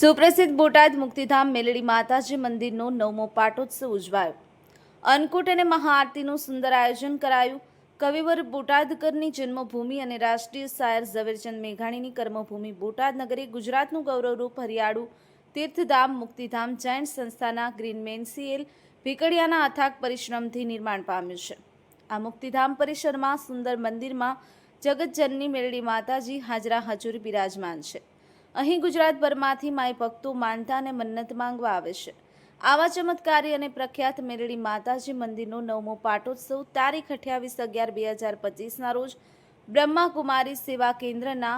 સુપ્રસિદ્ધ બોટાદ મુક્તિધામ મેલડી માતાજી મંદિરનો નવમો પાટોત્સવ ઉજવાયો. અન્નકૂટ અને મહાઆરતીનું સુંદર આયોજન કરાયું. કવિવર બોટાદકરની જન્મભૂમિ અને રાષ્ટ્રીય શાયર ઝવેરચંદ મેઘાણીની કર્મભૂમિ બોટાદ નગરી ગુજરાતનું ગૌરવરૂપ હરિયાળું તીર્થધામ મુક્તિધામ જૈન સંસ્થાના ગ્રીનમેન સીએલ ભીકડિયાના અથાગ પરિશ્રમથી નિર્માણ પામ્યું છે. આ મુક્તિધામ પરિસરમાં સુંદર મંદિરમાં જગતજનની મેળડી માતાજી હાજરા હજુર બિરાજમાન છે. અહીં ગુજરાતભરમાંથી માય ભક્તો માનતા અને મન્નત માંગવા આવે છે. આવા ચમત્કારી અને પ્રખ્યાત મેરડી માતાજી મંદિરનો નવમો પાટોત્સવ તારીખ અઠ્યાવીસ અગિયાર બે હજાર પચીસના રોજ બ્રહ્માકુમારી સેવા કેન્દ્રના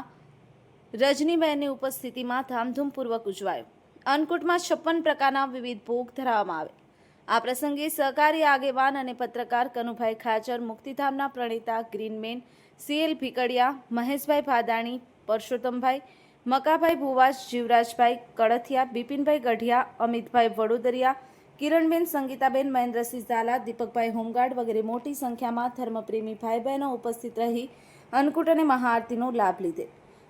રજનીબહેનની ઉપસ્થિતિમાં ધામધૂમપૂર્વક ઉજવાયો. અન્નકૂટમાં છપ્પન પ્રકારના વિવિધ ભોગ ધરાવવામાં આવે. આ પ્રસંગે સહકારી આગેવાન અને પત્રકાર કનુભાઈ ખાચર, મુક્તિધામના પ્રણેતા green man CL Bhikadiya, Maheshbhai Bhadani, Parsottambhai Makabhai Bhuvas Jivrajbhai Kadthiya, Bipinbhai Gadhiya, Amitbhai Vadodariya, Kiranben, Sangitaben, Mahendrasinh Zala, Deepakbhai home guard વગેરે મોટી સંખ્યામાં ધર્મપ્રેમી ભાઈ બહેનો ઉપસ્થિત રહી અન્નકૂટ અને મહાઆરતીનો લાભ લીધે.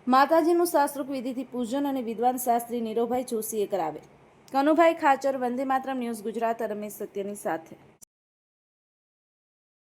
માતાજીનું શાસ્ત્રોક વિધિથી પૂજન અને વિદ્વાન શાસ્ત્રી નીરોભાઈ જોશીએ કરાવે. કનુભાઈ ખાચર, વંદે માતરમ ન્યૂઝ ગુજરાત, રમેશ સત્યની સાથે.